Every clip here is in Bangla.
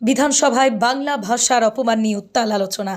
বিধানসভায় বাংলা ভাষার অপমান নিয়ে উত্তাল আলোচনা।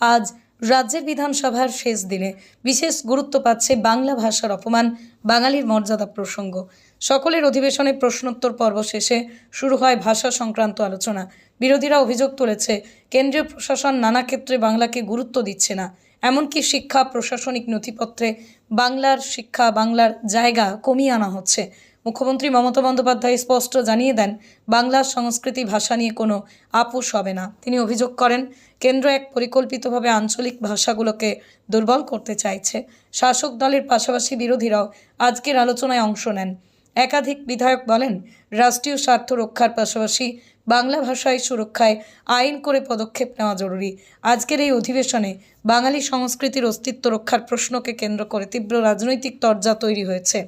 আজ রাজ্যের বিধানসভার শেষ দিনে বিশেষ গুরুত্ব পাচ্ছে বাংলা ভাষার অপমান, বাঙালির মর্যাদা প্রসঙ্গ। সকলের অধিবেশনে প্রশ্নোত্তর পর্ব শেষে শুরু হয় ভাষা সংক্রান্ত আলোচনা। বিরোধীরা অভিযোগ তুলেছে, কেন্দ্রীয় প্রশাসন নানা ক্ষেত্রে বাংলাকে গুরুত্ব দিচ্ছে না। এমনকি শিক্ষা, প্রশাসনিক নথিপত্রে বাংলার শিক্ষা, বাংলার জায়গা কমিয়ে আনা হচ্ছে। মুখ্যমন্ত্রী মমতা বন্দ্যোপাধ্যায় স্পষ্ট জানিয়ে দেন বাংলার সংস্কৃতি ভাষা নিয়ে কোনো আপোষ হবে না। তিনি অভিযোগ করেন, কেন্দ্র এক পরিকল্পিতভাবে আঞ্চলিক ভাষাগুলোকে দুর্বল করতে চাইছে। শাসক দলের পাশাপাশি বিরোধীরাও আজকের আলোচনায় অংশ নেন। একাধিক বিধায়ক বলেন, রাষ্ট্রীয় স্বার্থ রক্ষার পাশাপাশি বাংলা ভাষায় সুরক্ষায় আইন করে পদক্ষেপ নেওয়া জরুরি। আজকের এই অধিবেশনে বাঙালি সংস্কৃতির অস্তিত্ব রক্ষার প্রশ্নকে কেন্দ্র করে তীব্র রাজনৈতিক তরজা তৈরি হয়েছে।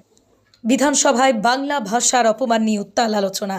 বিধানসভায় বাংলা ভাষার অপমান নিয়ে উত্তাল আলোচনা।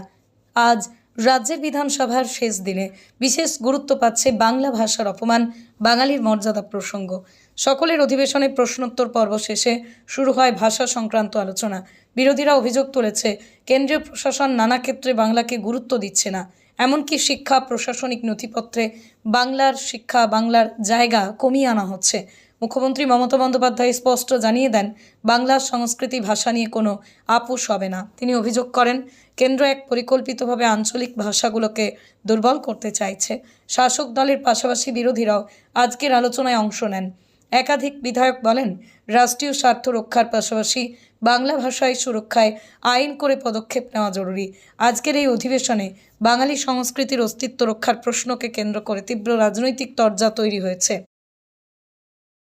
আজ রাজ্যের বিধানসভার শেষ দিনে বিশেষ গুরুত্ব পাচ্ছে বাংলা ভাষার অপমান, বাঙালির মর্যাদা প্রসঙ্গ। সকলের অধিবেশনে প্রশ্নোত্তর পর্ব শেষে শুরু হয় ভাষা সংক্রান্ত আলোচনা। বিরোধীরা অভিযোগ তুলেছে, কেন্দ্রীয় প্রশাসন নানা ক্ষেত্রে বাংলাকে গুরুত্ব দিচ্ছে না। এমনকি শিক্ষা, প্রশাসনিক নথিপত্রে বাংলার শিক্ষা, বাংলার জায়গা কমিয়ে আনা হচ্ছে। মুখ্যমন্ত্রী মমতা বন্দ্যোপাধ্যায় স্পষ্ট জানিয়ে দেন বাংলার সংস্কৃতি ভাষা নিয়ে কোনো আপোষ হবে না। তিনি অভিযোগ করেন, কেন্দ্র এক পরিকল্পিতভাবে আঞ্চলিক ভাষাগুলোকে দুর্বল করতে চাইছে। শাসক দলের পাশাপাশি বিরোধীরাও আজকের আলোচনায় অংশ নেন। একাধিক বিধায়ক বলেন, রাষ্ট্রীয় স্বার্থ রক্ষার পাশাপাশি বাংলা ভাষায় সুরক্ষায় আইন করে পদক্ষেপ নেওয়া জরুরি। আজকের এই অধিবেশনে বাঙালি সংস্কৃতির অস্তিত্ব রক্ষার প্রশ্নকে কেন্দ্র করে তীব্র রাজনৈতিক তরজা তৈরি হয়েছে।